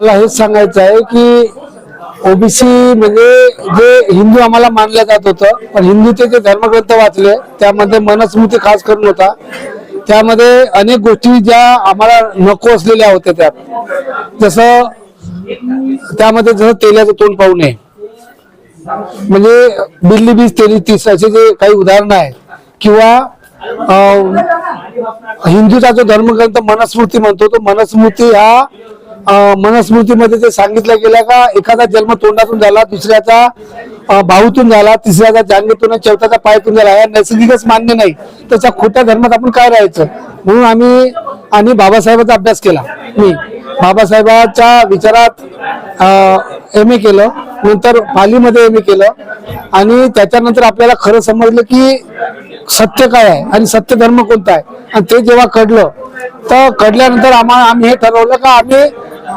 मला हेच सांगायचं आहे की ओबीसी म्हणजे जे हिंदू आम्हाला मानलं जात होतं पण हिंदूचे जे धर्मग्रंथ वाचले त्यामध्ये मनस्मृती खास करून होता. त्यामध्ये अनेक गोष्टी ज्या आम्हाला नको असलेल्या होत्या त्यात. जसं त्यामध्ये जसं तेलाचं तोंड पाहू नये. म्हणजे बिल्ली बीज तेली तीस असे जे काही उदाहरणं आहेत. किंवा हिंदूचा जो धर्मग्रंथ मनस्मृती म्हणतो तो मनस्मृती हा मनस्मृतीमध्ये ते सांगितलं गेलं का एखादा जन्म तोंडातून झाला दुसऱ्याचा भाऊतून झाला तिसऱ्याचा जांगेतून चौथ्याचा पायातून झाला या नैसर्गिकच मान्य नाही. त्याच्या खोट्या धर्मात आपण काय राहायचं? म्हणून आम्ही आणि बाबासाहेबांचा अभ्यास केला. मी बाबासाहेबांच्या विचारात एम ए केलं. नंतर पालीमध्ये एम ए केलं. आणि त्याच्यानंतर आपल्याला खरं समजलं की सत्य काय आहे आणि सत्य धर्म कोणता आहे? आणि ते जेव्हा कळलं तर कळल्यानंतर आम्हाला आम्ही हे ठरवलं का आम्ही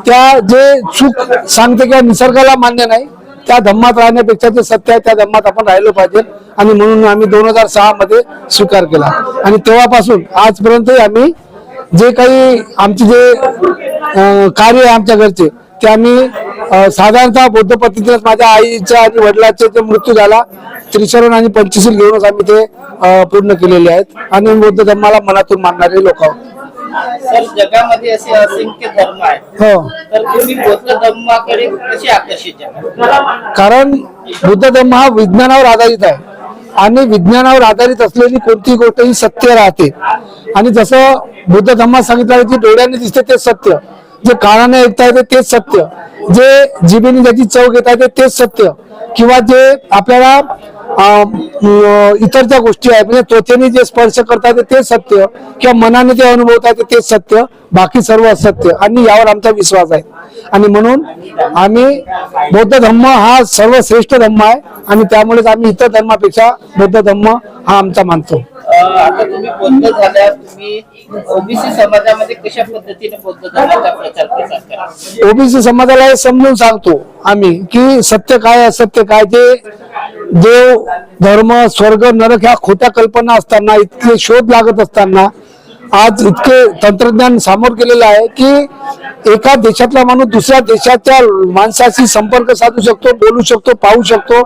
त्या जे चूक सांगते किंवा निसर्गाला मान्य नाही त्या धम्मात राहण्यापेक्षा जे सत्य आहे त्या धम्मात आपण राहिलो पाहिजे. आणि म्हणून आम्ही दोन हजार सहा मध्ये स्वीकार केला. आणि तेव्हापासून आजपर्यंतही आम्ही जे काही आमचे जे कार्य आहे आमच्या घरचे ते आम्ही साधारणतः बौद्ध पद्धतीने माझ्या आईच्या आणि वडिलांचे जे मृत्यू झाला त्रिशरण आणि पंचशील घेऊनच आम्ही ते पूर्ण केलेले आहेत. आणि बौद्ध धर्माला मनातून मानणारे लोक आहोत. सर जगामध्ये असे असंख्य धर्म आहेत. हो. तर तुम्ही बौद्ध धर्माकडे कसे आकर्षित झाला कारण बुद्ध धर्म हा विज्ञानावर आधारित आहे. आणि विज्ञानावर आधारित असलेली कोणती गोष्ट ही सत्य राहते. आणि जसं बुद्ध धर्मात सांगितलं आहे की डोळ्याने दिसते तेच सत्य. जे काळाने ऐकता येते तेच सत्य. जे जिभेने ज्याची चव घेता येते तेच सत्य. किंवा जे आपल्याला इतर ज्या गोष्टी आहेत म्हणजे त्वचेने जे स्पर्श करता येते तेच सत्य. किंवा मनाने जे अनुभवता येते तेच सत्य. बाकी सर्व असत्य. आणि यावर आमचा विश्वास आहे. आणि म्हणून आम्ही बौद्ध धर्म हा सर्वश्रेष्ठ धर्म आहे. आणि त्यामुळेच आम्ही इतर धर्मापेक्षा बौद्ध धर्म हा आमचा मानतो. आता तुम्ही बौद्ध झाल्या तुम्ही ओबीसी समाजामध्ये कशा पद्धतीने बौद्ध धर्माचा प्रचार प्रसार करा. ओबीसी समाजाला हे समजून सांगतो आम्ही की सत्य काय असत्य काय ते देव धर्म स्वर्ग नरक ह्या खोट्या कल्पना असताना इतके शोध लागत असताना आज इतके तंत्रज्ञान सामोर गेलेलं आहे की एका देशातला माणूस दुसऱ्या देशाच्या माणसाशी संपर्क साधू शकतो बोलू शकतो पाहू शकतो.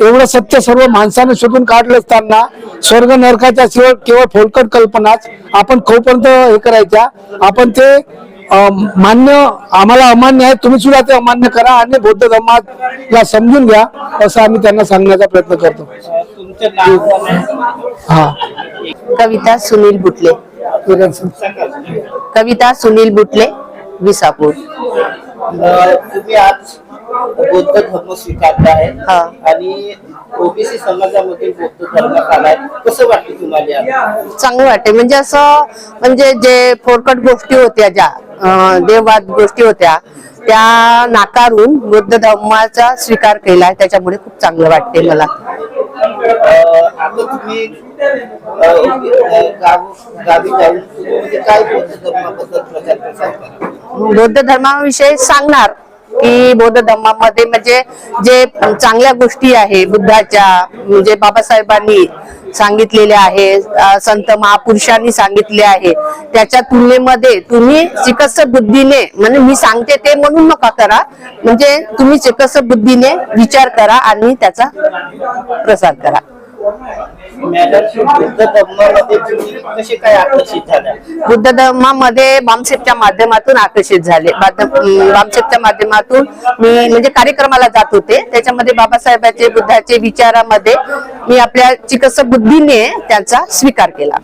एवढं सत्य सर्व माणसाने शोधून काढलं असताना स्वर्ग नरकाच्या शिवाय केवळ फोलकट कल्पनाच. आपण खोपर्यंत हे करायच्या. आपण ते मान्य आम्हाला अमान्य आहे तुम्ही सुद्धा ते अमान्य करा आणि बौद्ध धर्माला समजून घ्या असं आम्ही त्यांना सांगण्याचा प्रयत्न करतो. अं, तुमचं नाव? कोण आहे? हा. कविता सुनील बुटले. कविता सुनील बुटले विसापूर. तुम्ही आज बौद्ध धर्म स्वीकारला आहे. आणि ओबीसी समाजामध्ये बौद्ध धर्म आलाय. कसं वाटतं तुम्हाला? चांगलं वाटते म्हणजे असं म्हणजे जे फोरकट गोष्टी होत्या ज्या देववाद गोष्टी होत्या त्या नाकारून बुद्ध धर्माचा स्वीकार केला त्याच्यामुळे खूप चांगलं वाटते मला. म्हणजे बौद्ध धर्माविषयी सांगणार की बौद्ध धर्मामध्ये म्हणजे जे चांगल्या गोष्टी आहे बुद्धाच्या म्हणजे बाबासाहेबांनी सांगितलेले आहे संत महापुरुषांनी सांगितले आहे. त्याच्या तुलनेमध्ये तुम्ही चिकस बुद्धीने म्हणजे मी सांगते ते म्हणून नका करा म्हणजे तुम्ही चिकस बुद्धीने विचार करा आणि त्याचा प्रसार करा. बुद्ध धर्मामध्ये कसे काय आकर्षित झाल्या बुद्ध धर्मामध्ये बामसेपच्या माध्यमातून आकर्षित झाले. बामसेपच्या माध्यमातून मी म्हणजे कार्यक्रमाला जात होते. त्याच्यामध्ये बाबासाहेबांचे बुद्धाचे विचारामध्ये मी आपल्या चिकस बुद्धीने त्यांचा स्वीकार केला.